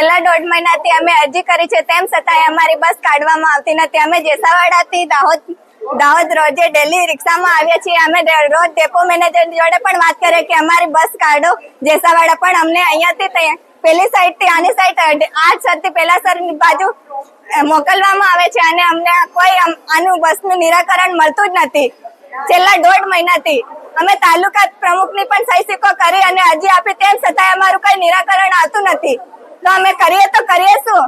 છેલ્લા દોઢ મહિનાથી અમે અરજી કરી છે, તેમ છતાંય અમારી બસ કાઢવામાં આવતી નથી. અમે જેસાવાડાથી દાહોદ દાહોદ રોજે ડેલી રિક્ષામાં આવીએ છીએ. અમે રોજ ડેપો મેનેજર જોડે પણ વાત કરીએ કે અમારી બસ કાઢો. જેસાવાડા પણ અમને અહીંયાથી પેલી સાઈડથી આની સાઈડ આઠ સરથી પેલા સર બાજુ મોકલવામાં આવે છે અને અમને કોઈ આનું બસનું નિરાકરણ મળતું જ નથી. છેલ્લા દોઢ મહિનાથી અમે તાલુકા પ્રમુખની પણ સહી સિક્કો કરી અને અરજી આપી, તેમ છતાંય અમારું કઈ નિરાકરણ આવતું નથી. તો અમે કરીએ તો કરીએ શું?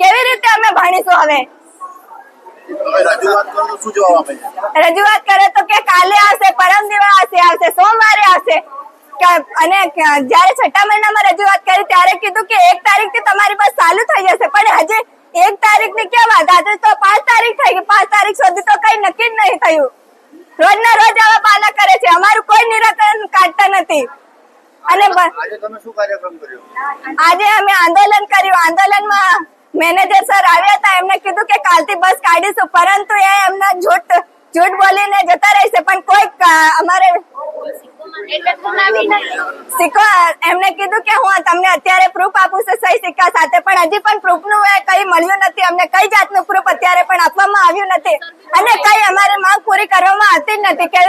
કેવી રીતે અમે ભણીશું હવે? રજૂઆત કરો તો કે કાલે આવશે પરમ દિવસે આવશે સોમવારે આવશે. અને જયારે છઠ્ઠા મહિનામાં રજૂઆત કરી ત્યારે કીધું કે એક તારીખથી તમારી પાસે ચાલુ થઈ જશે. પણ હજી એક તારીખની કેમ વાત? આજે તો પાંચ તારીખ થઈ ગઈ. પાંચ તારીખ સુધી તો કઈ નક્કી જ નહીં થયું. રોજના રોજ આવા પાલા કરે છે. અમારું કોઈ નિરાકરણ કાઢતા નથી. અને આજે અમે આંદોલન કર્યું. આંદોલનમાં મેનેજર સર આવ્યા હતા. એમને કીધું કે કાલથી બસ કાઢીશું. પરંતુ એ એમના જૂઠ જૂઠ બોલીને જતા રહેશે. પણ કોઈ અમારે સિક્કો એમને કીધું કે હું તમને અત્યારે પ્રૂફ આપું છું સહી સિક્કા સાથે. પણ હજી પણ પ્રૂફનું કઈ મળ્યું નથી. અમને કઈ જાતનું પ્રૂફ અત્યારે પણ આપવામાં આવ્યું નથી. અને કઈ અમારી માંગ પૂરી કરવામાં આવતી જ નથી. કે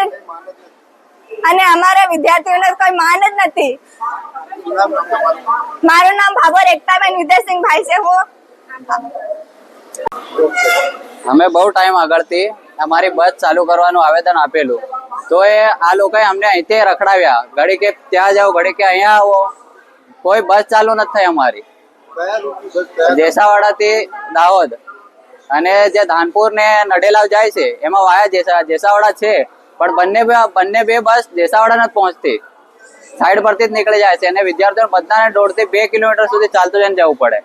અને અમારા વિદ્યાર્થીઓને કોઈ માન જ નથી. મારું નામ ભાભોર એકતાબેન વિદ્યાસિંહભાઈ છે, હું. અમે બહુ ટાઈમ આગળથી અમારી બસ ચાલુ કરવાનું આવેદન આપેલું. તો એ આ લોકોએ અમને અહીંથી રખડાવ્યા. ઘડી કે ત્યાં જાઓ, ઘડી કે અહીંયા આવો. કોઈ બસ ચાલુ નથી અમારી. થી જેસાવાડાથી દાહોદ. અને જે ધાનપુર ને નડેલાવ જાય છે, એમાં વાયા જેસા જેસાવાડા છે. પણ બંને બંને બે બસ દેસાવાડા નથી પહોંચતી. સાઈડ પરથી જ નીકળી જાય છે અને વિદ્યાર્થીઓ બધાને દોઢથી બે કિલોમીટર સુધી ચાલતું જઈને જવું પડે.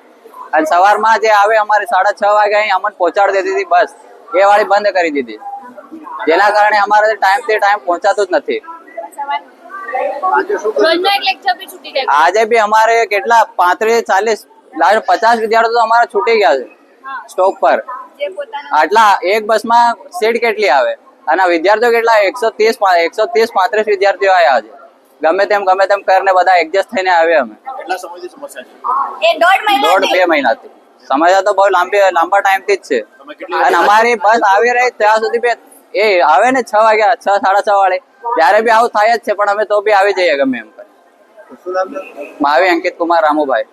અને સવારમાં જે આવે અમારે સાડા છ વાગે અહીં અમને પહોંચાડી દેતી હતી બસ. એ વાળી બંધ કરી દીધી. જેના કારણે અમારે ટાઈમથી ટાઈમ પહોંચાતું જ નથી. આજે બી અમારે કેટલા? પાંત્રીસ ચાલીસ લાસ્ટ પચાસ વિદ્યાર્થીઓ અમારા છૂટી ગયા છે. સ્ટોક પર. આટલા એક બસમાં સીટ કેટલી આવે? અને વિદ્યાર્થીઓ કેટલા? એકસો ત્રીસ એકસો ત્રીસ પાંત્રીસ વિદ્યાર્થીઓ આવ્યા છે. ગમે તેમ ગમે તેમ કરીને બધા એડજસ્ટ થઈને આવ્યા અમે. કેટલા સમયથી સમસ્યા છે? એ દોઢ બે મહિનાથી. સમસ્યા તો બહુ લાંબી લાંબા ટાઈમથી જ છે. અને અમારી બસ આવી રહી ત્યાં સુધી બે એ આવે ને છ વાગ્યા છ સાડા છ વાળે. ત્યારે બી આવું થાય જ છે પણ અમે તો બી આવી જઈએ ગમે એમ કરી. માવી અંકિત કુમાર રામુભાઈ.